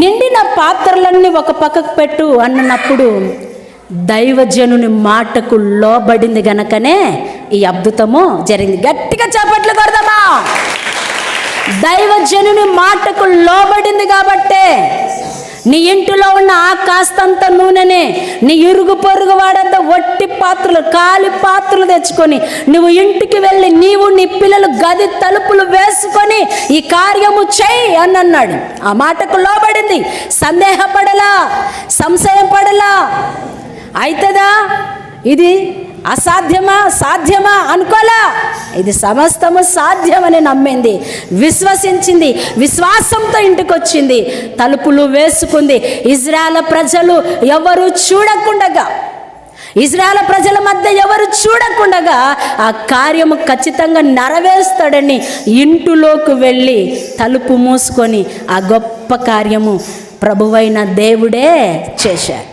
నిండిన పాత్రలన్నీ ఒక పక్కకు పెట్టు అన్నప్పుడు దైవజనుని మాటకు లోబడింది గనకనే ఈ అద్భుతము జరిగింది. గట్టిగా చేపట్లు కొడదామా? దైవజనుని మాటకు లోబడింది కాబట్టే నీ ఇంటిలో ఉన్న ఆ కాస్తంత నూనెనే నీ ఇరుగు పొరుగు వాడంత వట్టి పాత్రలు కాలి పాత్రలు తెచ్చుకొని నువ్వు ఇంటికి వెళ్ళి నీ పిల్లలు గది తలుపులు వేసుకొని ఈ కార్యము చేయి అని అన్నాడు. ఆ మాటకు లోబడింది. సందేహపడలా సంశయం పడలా. అవుతుందా ఇది అసాధ్యమా? సాధ్యమా? అనుకోలా? ఇది సమస్తము సాధ్యమని నమ్మింది. విశ్వసించింది. విశ్వాసంతో ఇంటికి వచ్చింది తలుపులు వేసుకుంది. ఇజ్రాయల ప్రజలు ఎవరు చూడకుండగా ఇజ్రాయల ప్రజల మధ్య ఎవరు చూడకుండగా ఆ కార్యము ఖచ్చితంగా నెరవేరుస్తాడని ఇంటిలోకి వెళ్ళి తలుపు మూసుకొని ఆ గొప్ప కార్యము ప్రభువైన దేవుడే చేశారు